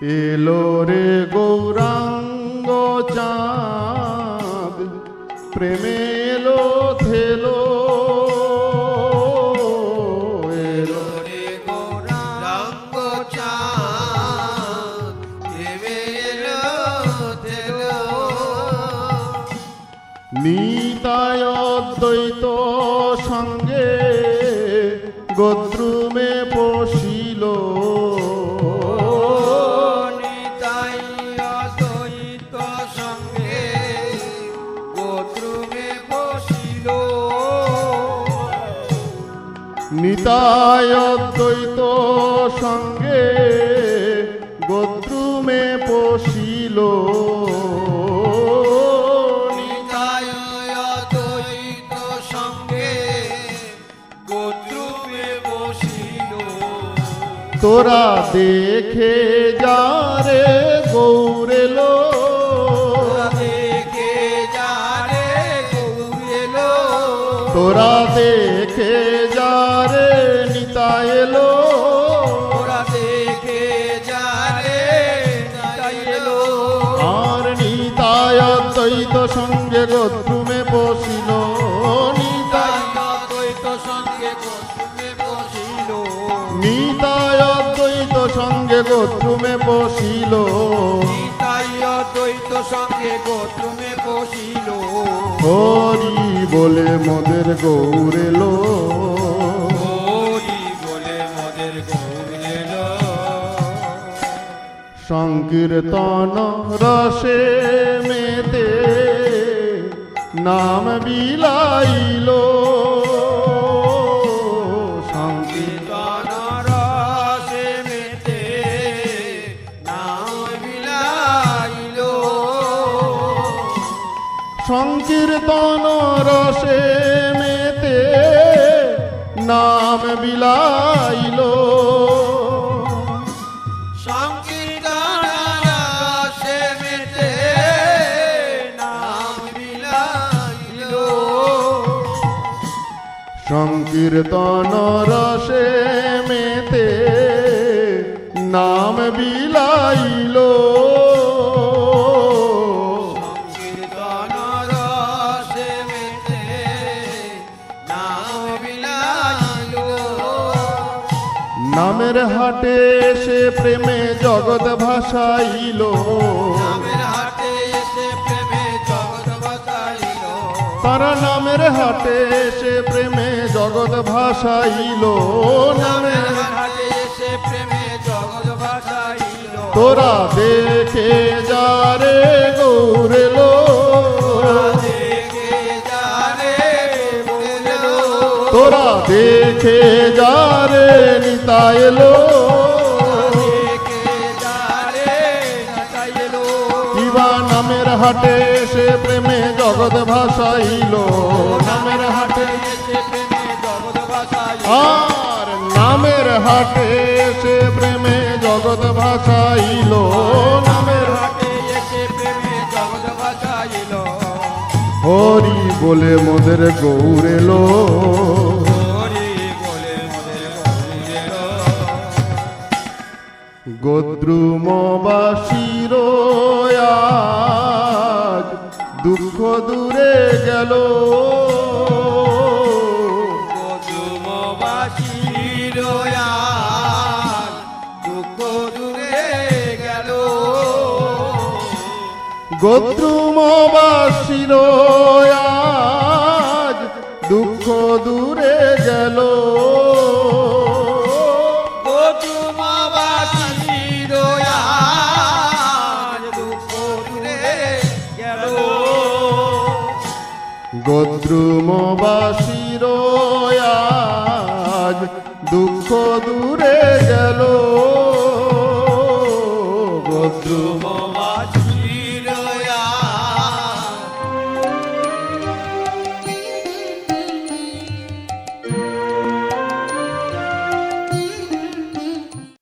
এলো রে গৌরাঙ্গ চাঁদ, প্রেমে এলো, থেলো। এলো রে গৌরাঙ্গ চাঁদ দেবে এলো তেলো নিতায় অদ্বৈত সঙ্গে গোদ্রুমে পশিল নিতায় অদ্বৈত সঙ্গে গোদ্রুমে পশিল। গোত্রুমে বসিল তোরা দেখে যা রে গৌরেলো দেখে যা রে গৌরেলো তোরা দেখে নিতা এলো। তোরা দেখে নিতাই এলো। আর নিতায় অদ্বৈত সঙ্গে গোদ্রুমে বসিল। নিতায় অদ্বৈত সঙ্গে বসিল। নিতায় অদ্বৈত সঙ্গে গোত্রুমে বসিল। অদ্বৈত সঙ্গে বসিল। হরি বলে মোদের গৌরেলো সংকীর্তন রসে মেতে নাম বিলাইল। সংকীর্তন কীর্তন রসে মেতে নাম বিলাইল। সংকীর্তন রসে মেতে নাম বিলাইল। সংকীর্তন রসে মেতে নাম বিলাইল। নামের হাটে সে প্রেমে জগৎ ভাসাইল। হাটে এসে প্রেমে জগৎ তারা নামের হাটে সে প্রেমে জগৎ নামের হাটে এসে প্রেমে জগৎ বাঁচাইল তোরা দেখে যা রে গৌরেলো তোরা দেখে যা রে নিতা এলো। দেখে যা রে নাচাইল কিবা নামের হাটে সে প্রেমে জগৎ ভাসাইল নামের হাটে আর নামের হাটে সে প্রেমে জগৎ ভাসাইল নামের হাটে প্রেমে জগৎ বাঁচাইল। হরি বলে মোদের গৌরেল গোদ্রুমবাসীর দুঃখ দূরে গেল। দূরে গেল। গোদ্রুমবাসীর আজ দুঃখ দূরে গেল। মধুমবাসীর আজ দুঃখ দূরে গেল। গোদ্রুমবাসীর আজ দুঃখ দূরে গেল। অদ্রুমা